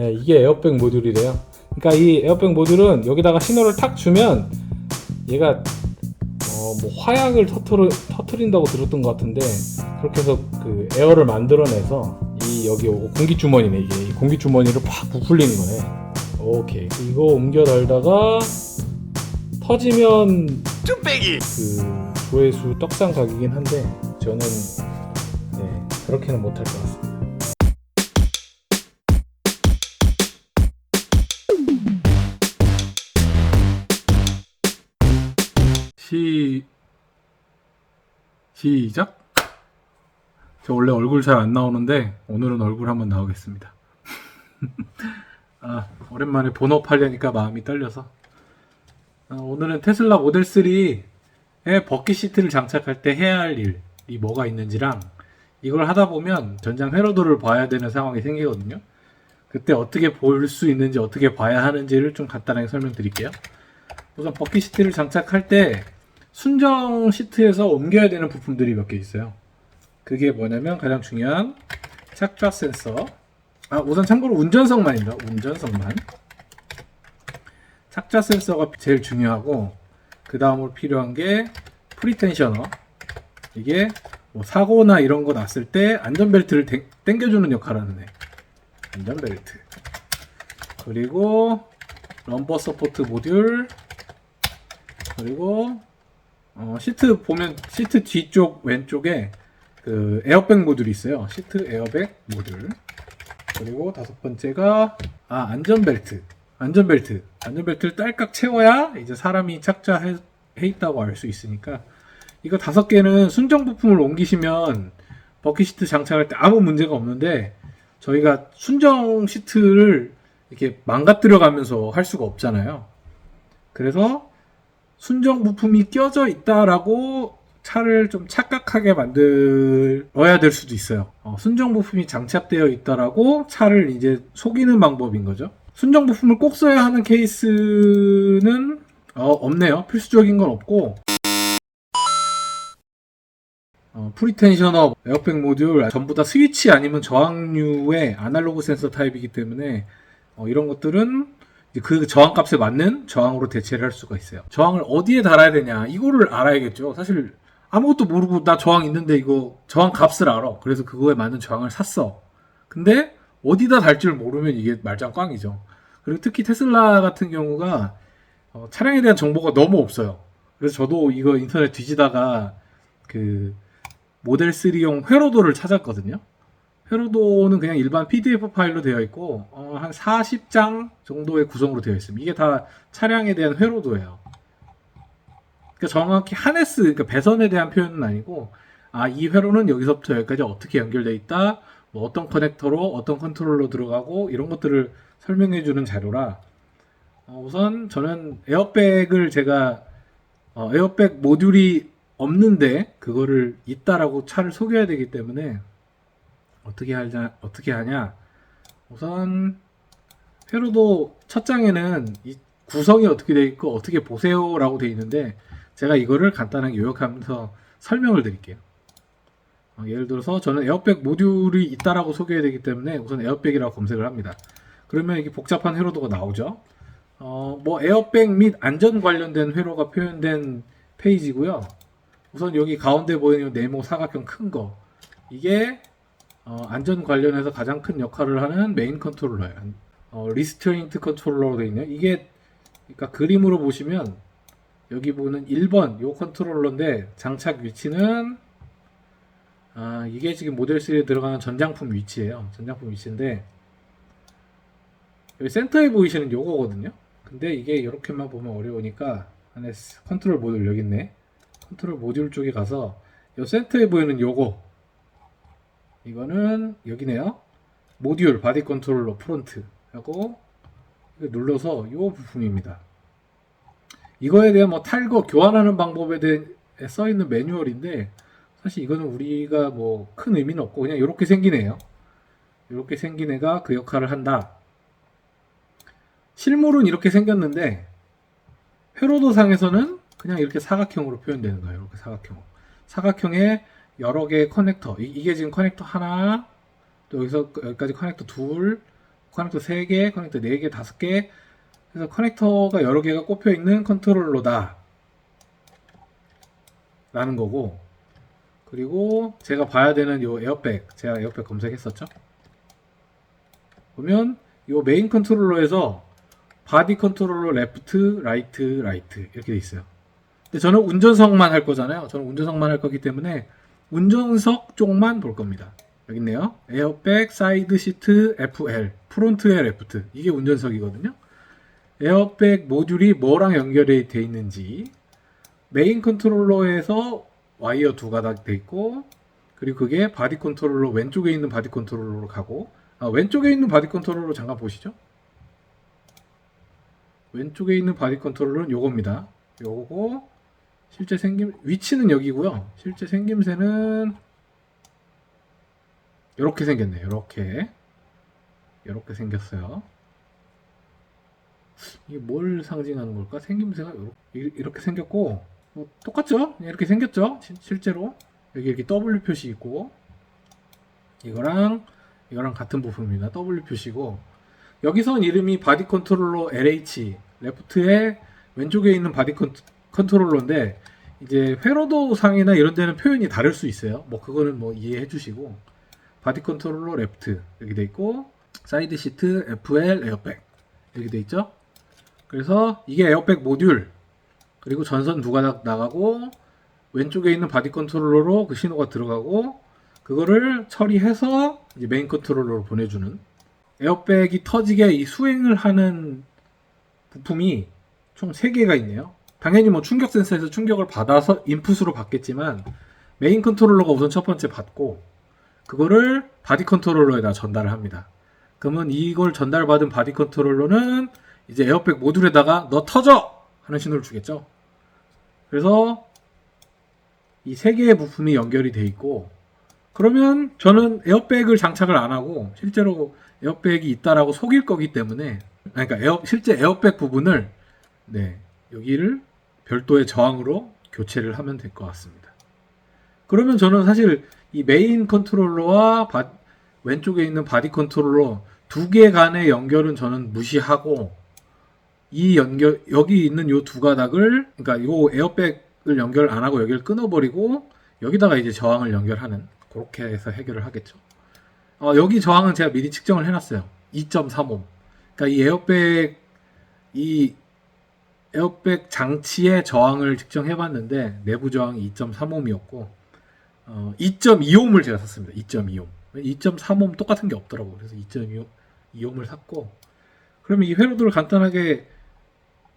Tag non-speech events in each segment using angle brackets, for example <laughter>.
네, 이게 에어백 모듈이래요. 그러니까 이 에어백 모듈은 여기다가 신호를 탁 주면 얘가 어, 뭐 화약을 터트려, 터트린다고 들었던 것 같은데 그렇게 해서 그 에어를 만들어내서 이 여기 공기 주머니네 이게 이 공기 주머니를 팍 부풀리는 거네. 오케이 이거 옮겨 달다가 터지면 뚝배기 그 조회수 떡상 각이긴 한데 저는 네, 그렇게는 못할 것 같습니 시 시작. 저 원래 얼굴 잘 안 나오는데 오늘은 얼굴 한번 나오겠습니다. <laughs> 아 오랜만에 본업 하려니까 마음이 떨려서 어, 오늘은 테슬라 모델 3에 버킷 시트를 장착할 때 해야 할 일이 뭐가 있는지랑 이걸 하다 보면 전장 회로도를 봐야 되는 상황이 생기거든요. 그때 어떻게 볼 수 있는지 어떻게 봐야 하는지를 좀 간단하게 설명드릴게요. 우선 버킷 시트를 장착할 때 순정 시트에서 옮겨야 되는 부품들이 몇 개 있어요. 그게 뭐냐면 가장 중요한 착좌 센서. 아 우선 참고로 운전석만입니다. 운전석만. 착좌 센서가 제일 중요하고 그 다음으로 필요한 게 프리텐셔너 이게 뭐 사고나 이런 거 났을 때 안전벨트를 땡- 당겨주는 역할을 하는 애 안전벨트 그리고 럼버 서포트 모듈 그리고 어, 시트 보면 시트 뒤쪽 왼쪽에 그 에어백 모듈이 있어요. 시트 에어백 모듈. 그리고 다섯 번째가 아 안전벨트. 안전벨트. 안전벨트를 딸깍 채워야 이제 사람이 착좌해 해 있다고 알 수 있으니까. 이거 다섯 개는 순정 부품을 옮기시면 버킷 시트 장착할 때 아무 문제가 없는데 저희가 순정 시트를 이렇게 망가뜨려 가면서 할 수가 없잖아요. 그래서 순정 부품이 껴져 있다라고 차를 좀 착각하게 만들어야 될 수도 있어요. 어, 순정 부품이 장착되어 있다라고 차를 이제 속이는 방법인 거죠. 순정 부품을 꼭 써야 하는 케이스는 어, 없네요. 필수적인 건 없고 어, 프리텐셔너, 에어백 모듈 전부 다 스위치 아니면 저항류의 아날로그 센서 타입이기 때문에 어, 이런 것들은 그 저항 값에 맞는 저항으로 대체를 할 수가 있어요. 저항을 어디에 달아야 되냐 이거를 알아야겠죠. 사실 아무것도 모르고 나 저항 있는데 이거 저항 값을 알아. 그래서 그거에 맞는 저항을 샀어. 근데 어디다 달 줄 모르면 이게 말짱 꽝이죠. 그리고 특히 테슬라 같은 경우가 어, 차량에 대한 정보가 너무 없어요. 그래서 저도 이거 인터넷 뒤지다가 그 모델 3용 회로도를 찾았거든요. 회로도는 그냥 일반 PDF 파일로 되어 있고 어, 한 40장 정도의 구성으로 되어 있습니다. 이게 다 차량에 대한 회로도예요. 그러니까 정확히 하네스, 그러니까 배선에 대한 표현은 아니고 아 이 회로는 여기서부터 여기까지 어떻게 연결돼 있다, 뭐 어떤 커넥터로 어떤 컨트롤러 들어가고 이런 것들을 설명해 주는 자료라 어, 우선 저는 에어백을 제가 어, 에어백 모듈이 없는데 그거를 있다라고 차를 속여야 되기 때문에 어떻게 하냐 어떻게 하냐 우선 회로도 첫 장에는 이 구성이 어떻게 돼 있고 어떻게 보세요라고 돼 있는데 제가 이거를 간단하게 요약하면서 설명을 드릴게요. 어, 예를 들어서 저는 에어백 모듈이 있다라고 소개해야 되기 때문에 우선 에어백이라고 검색을 합니다. 그러면 이게 복잡한 회로도가 나오죠. 어, 뭐 에어백 및 안전 관련된 회로가 표현된 페이지고요. 우선 여기 가운데 보이는 네모 사각형 큰 거. 이게 어, 안전 관련해서 가장 큰 역할을 하는 메인 컨트롤러예요. 어, 리스트레인트 컨트롤러로 되어 있네요. 이게 그러니까 그림으로 보시면 여기 보는 1번 요 컨트롤러인데 장착 위치는 아, 이게 지금 모델 3에 들어가는 전장품 위치예요. 전장품 위치인데 여기 센터에 보이시는 요거거든요. 근데 이게 이렇게만 보면 어려우니까 안에 스- 컨트롤 모듈 여기 있네. 컨트롤 모듈 쪽에 가서 요 센터에 보이는 요거 이거는 여기네요. 모듈 바디 컨트롤러 프론트 하고 눌러서 요 부품입니다. 이거에 대한 뭐 탈거 교환하는 방법에 대해 써 있는 매뉴얼인데 사실 이거는 우리가 뭐 큰 의미는 없고 그냥 이렇게 애예요. 이렇게 생긴 애가 그 역할을 한다. 실물은 이렇게 생겼는데 회로도상에서는 그냥 이렇게 사각형으로 표현되는 거예요. 이렇게 사각형. 사각형에 여러 개의 커넥터. 이, 게 지금 커넥터 하나, 또 여기서 여기까지 커넥터 둘, 커넥터 3개, 커넥터 4개, 5개. 그래서 커넥터가 여러 개가 꼽혀 있는 컨트롤러다. 라는 거고. 그리고 제가 봐야 되는 요 에어백, 제가 에어백 검색했었죠. 보면 요 메인 컨트롤러에서 바디 컨트롤러 레프트, 라이트, 라이트 이렇게 돼 있어요. 근데 저는 운전석만 할 거잖아요. 저는 운전석만 할 거기 때문에 운전석 쪽만 볼 겁니다. 여기 있네요. 에어백, 사이드 시트, FL, 프론트에 레프트. 이게 운전석이거든요. 에어백 모듈이 뭐랑 연결이 돼 있는지 메인 컨트롤러에서 와이어 두 가닥 돼 있고 그리고 그게 바디 컨트롤러 왼쪽에 있는 바디 컨트롤러로 가고 아, 왼쪽에 있는 바디 컨트롤러 잠깐 보시죠. 왼쪽에 있는 바디 컨트롤러는 요겁니다. 요거고 실제 생김 위치는 여기고요. 실제 생김새는 이렇게 생겼네요. 이렇게 이렇게 생겼어요. 이게 뭘 상징하는 걸까? 생김새가 요렇게, 이렇게 생겼고 뭐 똑같죠? 이렇게 생겼죠? 시- 실제로 여기 이렇게 W 표시 있고 이거랑 이거랑 같은 부품입니다. W 표시고 여기선 이름이 바디 컨트롤러 LH 레프트에 왼쪽에 있는 바디 컨, 컨트롤러인데 이제 회로도 상이나 이런 데는 표현이 다를 수 있어요. 뭐 그거는 뭐 이해해 주시고 바디 컨트롤러 레프트 여기 돼 있고 사이드 시트 FL 에어백 이렇게 돼 있죠. 그래서 이게 에어백 모듈 그리고 전선 두 가닥 나가고 왼쪽에 있는 바디 컨트롤러로 그 신호가 들어가고 그거를 처리해서 이제 메인 컨트롤러로 보내주는 에어백이 터지게 이 수행을 하는 부품이 총 3개가 있네요. 당연히 뭐 충격 센서에서 충격을 받아서 인풋으로 받겠지만 메인 컨트롤러가 우선 첫 번째 받고 그거를 바디 컨트롤러에다 전달을 합니다. 그러면 이걸 전달받은 바디 컨트롤러는 이제 에어백 모듈에다가 너 터져 하는 신호를 주겠죠. 그래서 이 세 개의 부품이 연결이 돼 있고 그러면 저는 에어백을 장착을 안 하고 실제로 에어백이 있다라고 속일 거기 때문에 그러니까 에어, 실제 에어백 부분을 네 여기를 별도의 저항으로 교체를 하면 될 것 같습니다. 그러면 저는 사실 이 메인 컨트롤러와 바- 왼쪽에 있는 바디 컨트롤러 두 개 간의 연결은 저는 무시하고 이 연결 여기 있는 요 두 가닥을 그러니까 요 에어백을 연결 안 하고 여기를 끊어버리고 여기다가 이제 저항을 연결하는 그렇게 해서 해결을 하겠죠. 어, 여기 저항은 제가 미리 측정을 해놨어요. 2.35. 그러니까 이 에어백 이 에어백 장치의 저항을 측정해 봤는데 내부 저항이 2.35옴이었고 어, 2.25옴을 제가 샀습니다. 2.25옴. 2.35옴 똑같은 게 없더라고. 그래서 2.25옴을 샀고 그러면 이 회로도를 간단하게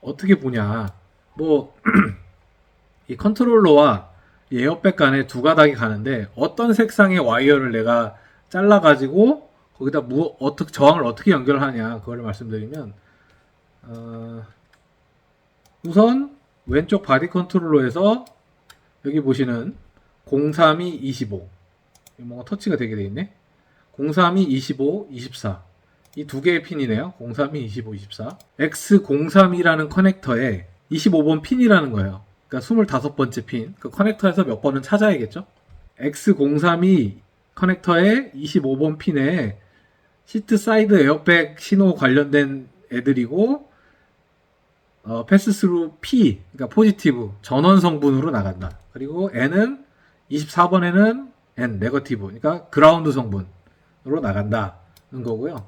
어떻게 보냐. 뭐, <clears throat> 이 컨트롤러와 이 에어백 간에 두 가닥이 가는데 어떤 색상의 와이어를 내가 잘라 가지고 거기다 뭐, 어떻게, 저항을 어떻게 연결하냐. 그걸 말씀드리면, 어, 우선 왼쪽 바디 컨트롤러에서 여기 보시는 032 25. 뭔가 터치가 되게 돼 있네. 032 25 24. 이 두 개의 핀이네요. 032, 25, 24. X032라는 커넥터에 25번 핀이라는 거예요. 그러니까 25번째 핀. 그 커넥터에서 몇 번은 찾아야겠죠? X032 커넥터에 25번 핀에 시트 사이드 에어백 신호 관련된 애들이고 어, 패스스루 P, 그러니까 포지티브 전원 성분으로 나간다. 그리고 N은 24번에는 N 네거티브, 그러니까 그라운드 성분으로 나간다는 거고요.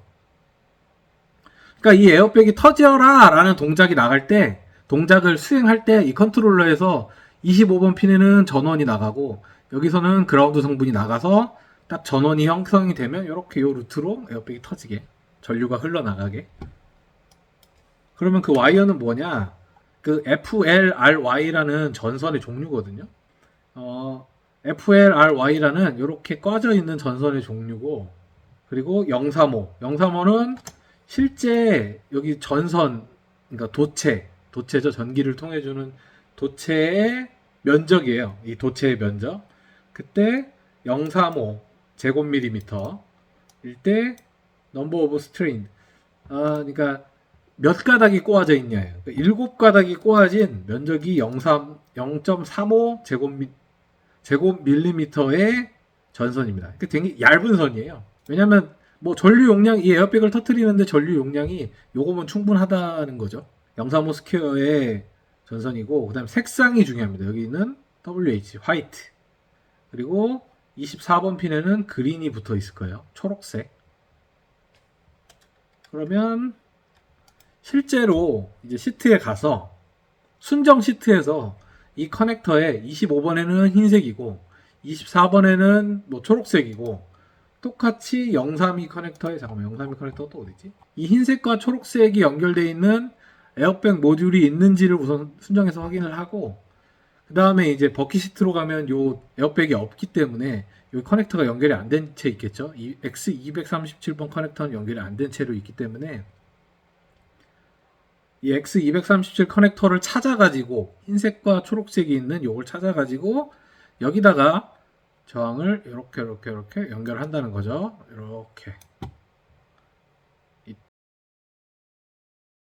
그러니까 이 에어백이 터져라 라는 동작이 나갈 때 동작을 수행할 때 이 컨트롤러에서 25번 핀에는 전원이 나가고 여기서는 그라운드 성분이 나가서 딱 전원이 형성이 되면 이렇게 이 루트로 에어백이 터지게 전류가 흘러나가게 그러면 그 와이어는 뭐냐? 그 FLRY라는 전선의 종류거든요. 어, FLRY라는 이렇게 꽈져 있는 전선의 종류고 그리고 035 035는 실제 여기 전선 그러니까 도체 도체죠. 전기를 통해 주는 도체의 면적이에요. 이 도체의 면적. 그때 035 제곱밀리미터. 일 때 넘버 오브 스트레인 아 그러니까 몇 가닥이 꼬아져 있냐예요 그러니까 일곱 가닥이 꼬아진 면적이 0.3 0.35 제곱미 제곱밀리미터의 전선입니다. 그러니까 되게 얇은 선이에요. 왜냐하면 뭐 전류 용량 이 에어백을 터트리는데 전류 용량이 요거면 충분하다는 거죠. 035 스퀘어의 전선이고 그다음 색상이 중요합니다. 여기는 WH 화이트 그리고 24번 핀에는 그린이 붙어 있을 거예요. 초록색. 그러면 실제로 이제 시트에 가서 순정 시트에서 이 커넥터에 25번에는 흰색이고 24번에는 뭐 초록색이고 똑같이 032 커넥터에 잠깐만 032 커넥터 또 어디지? 이 흰색과 초록색이 연결되어 있는 에어백 모듈이 있는지를 우선 순정해서 확인을 하고 그 다음에 이제 버킷 시트로 가면 요 에어백이 없기 때문에 요 커넥터가 연결이 안 된 채 있겠죠. 이 X237번 커넥터는 연결이 안 된 채로 있기 때문에 이 X237 커넥터를 찾아가지고 흰색과 초록색이 있는 요걸 찾아가지고 여기다가 저항을 이렇게 이렇게 이렇게 연결한다는 거죠. 이렇게 이-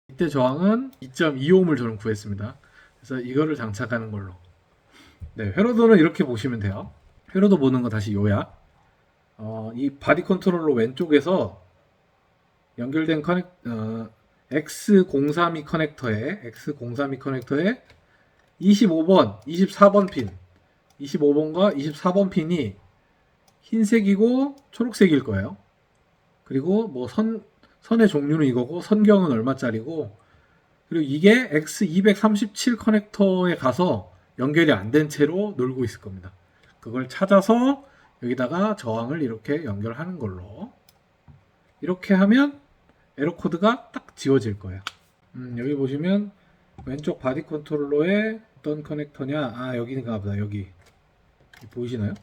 이때 저항은 2.25옴을 저는 구했습니다. 그래서 이거를 장착하는 걸로. 네, 회로도는 이렇게 보시면 돼요. 회로도 보는 거 다시 요약. 어, 이 바디 컨트롤러 왼쪽에서 연결된 커넥 어, X032 커넥터에 X032 커넥터에 25번, 24번 핀, 25번과 24번 핀이 흰색이고 초록색일 거예요. 그리고 뭐 선 선의 종류는 이거고 선경은 얼마짜리고 그리고 이게 X237 커넥터에 가서 연결이 안 된 채로 놀고 있을 겁니다. 그걸 찾아서 여기다가 저항을 이렇게 연결하는 걸로 이렇게 하면 에러 코드가 딱 지워질 거예요. 음, 여기 보시면 왼쪽 바디 컨트롤러에 어떤 커넥터냐? 아 여기인가 보다 여기 보이시나요?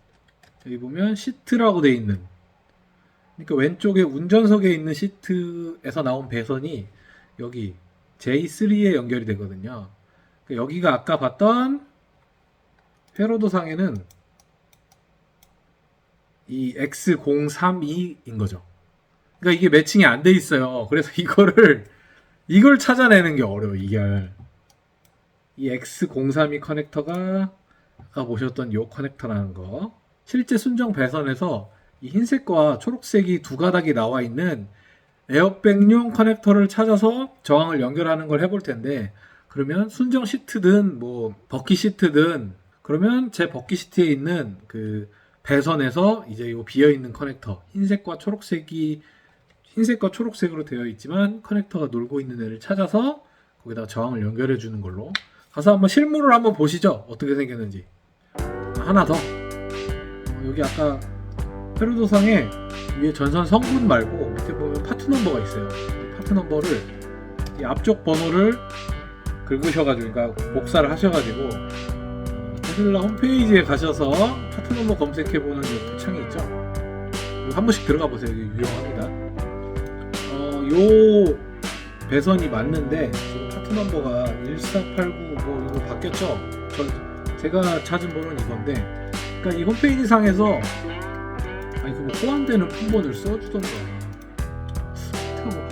여기 보면 시트라고 돼 있는 그러니까 왼쪽에 운전석에 있는 시트에서 나온 배선이 여기 J3에 연결이 되거든요. 그러니까 여기가 아까 봤던 회로도상에는 이 X032인 거죠. 그러니까 이게 매칭이 안 돼 있어요. 그래서 이거를 이걸 찾아내는 게 어려워. 이게 이 X032 커넥터가 아까 보셨던 요 커넥터라는 거. 실제 순정 배선에서 이 흰색과 초록색이 두 가닥이 나와 있는 에어백용 커넥터를 찾아서 저항을 연결하는 걸 해볼 텐데 그러면 순정 시트든 뭐 버킷 시트든 그러면 제 버킷 시트에 있는 그 배선에서 이제 요 비어 있는 커넥터 흰색과 초록색이 흰색과 초록색으로 되어 있지만 커넥터가 놀고 있는 애를 찾아서 거기다가 저항을 연결해 주는 걸로. 가서 한번 실물을 한번 보시죠. 어떻게 생겼는지. 하나 더. 어, 여기 아까 페루도상에 위에 전선 성분 말고 밑에 보면 파트 넘버가 있어요. 이 파트 넘버를 이 앞쪽 번호를 긁으셔가지고 그러니까 복사를 하셔가지고 어, 테슬라 홈페이지에 가셔서 파트 넘버 검색해보는 이 창이 있죠? 한 번씩 들어가 보세요. 이게 유용합니다. 어, 요 배선이 맞는데 지금 파트 넘버가 1489뭐 이거 바뀌었죠? 저, 제가 찾은 번호는 이건데 그러니까 이 홈페이지 상에서 아니 그뭐 호환되는 품번을 써주던가. 뭐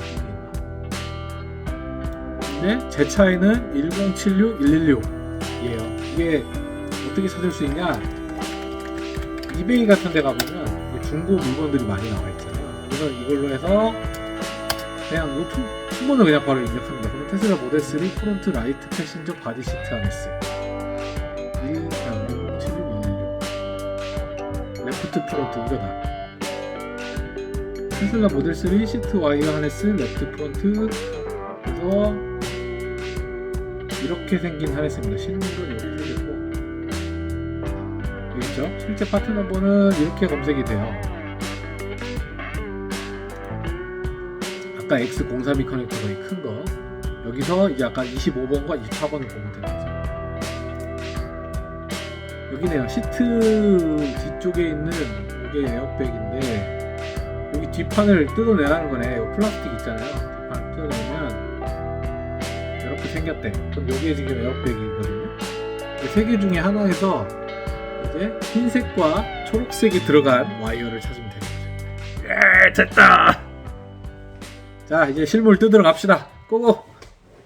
근데 제 차에는 1076 116이에요. 이게 어떻게 찾을 수 있냐? 이베이 같은 데 가보면 중고 물건들이 많이 나와 있잖아요. 그래서 이걸로 해서 그냥 이 품, 품번을 그냥 바로 입력합니다. 그럼 테슬라 모델 3 프론트 라이트 패신저 바디 시트 하네스 1 7616 레프트 프론트 이거다. 테슬라 모델 3 시트 와이어 하네스 레프트 프론트 그래서 이렇게 생긴 하네스입니다. 실물은 이렇게 생겼고 여기 있죠? 실제 파트 넘버는 이렇게 검색이 돼요. 아까 X032 커넥터가 이큰 거. 여기서 이제 아까 25번과 24번을 보면 되는 거죠. 여기네요. 시트 뒤쪽에 있는 이게 에어백인데 여기 뒷판을 뜯어내라는 거네. 요 플라스틱 있잖아요. 뒷판 뜯어내면 이렇게 생겼대. 그럼 여기에 지금 에어백이거든요. 세 개 중에 하나에서 이제 흰색과 초록색이 들어간 와이어를 찾으면 되는 거죠. 예 됐다 자 이제 실물 뜯으러 갑시다. 고고